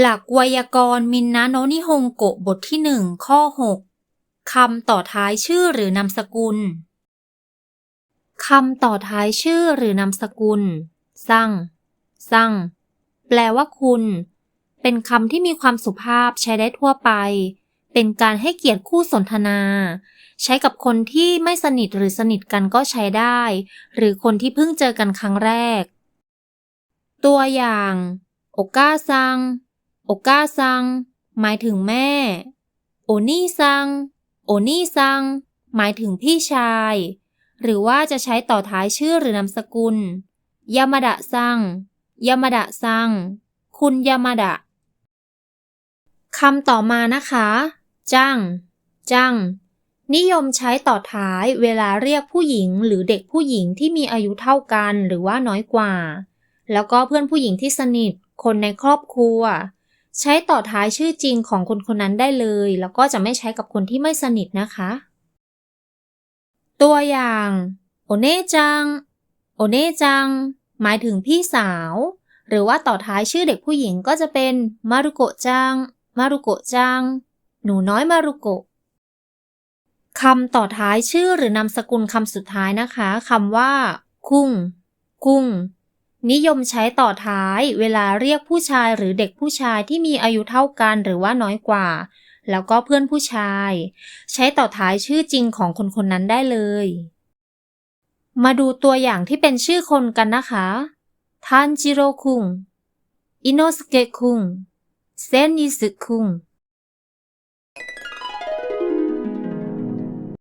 หลักไวยากรณ์มินนะโนนิฮงโกะบทที่หนึ่งข้อหกคำต่อท้ายชื่อหรือนามสกุล คำต่อท้ายชื่อหรือนามสกุล สั่ง สั่ง แปลว่าคุณ เป็นคำที่มีความสุภาพใช้ได้ทั่วไป เป็นการให้เกียรติคู่สนทนา ใช้กับคนที่ไม่สนิทหรือสนิทกันก็ใช้ได้ หรือคนที่เพิ่งเจอกันครั้งแรก ตัวอย่าง โอกาซัง โอกาซัง หมายถึงแม่ โอนี่ซัง โอนี่ซัง หมายถึงพี่ชาย หรือว่าจะใช้ต่อท้ายชื่อหรือนามสกุล ยามาดะซัง ยามาดะซัง คุณยามาดะคำต่อมานะคะ จัง จัง นิยมใช้ต่อท้ายเวลาเรียกผู้หญิงหรือเด็กผู้หญิงที่มีอายุเท่ากันหรือว่าน้อยกว่า แล้วก็เพื่อนผู้หญิงที่สนิท คนในครอบครัว ใช้ต่อท้ายชื่อจริงของคนคนนั้นได้เลย แล้วก็จะไม่ใช้กับคนที่ไม่สนิทนะคะ ตัวอย่างโอเน่จังโอเน่จัง หมายถึงพี่สาว หรือว่าต่อท้ายชื่อเด็กผู้หญิงก็จะเป็นมารุโกะจังมารุโกะจัง หนูน้อยมารุโกะคำต่อท้ายชื่อหรือนามสกุลคำสุดท้ายนะคะคำว่า คุงคุง นิยมใช้ต่อท้ายเวลาเรียกผู้ชายหรือเด็กผู้ชายที่มีอายุเท่ากันหรือว่าน้อยกว่า แล้วก็เพื่อนผู้ชาย ใช้ต่อท้ายชื่อจริงของคนคนนั้นได้เลย มาดูตัวอย่างที่เป็นชื่อคนกันนะคะทันจิโร่คุงอิโนสเกะคุงเซนนิสึคุง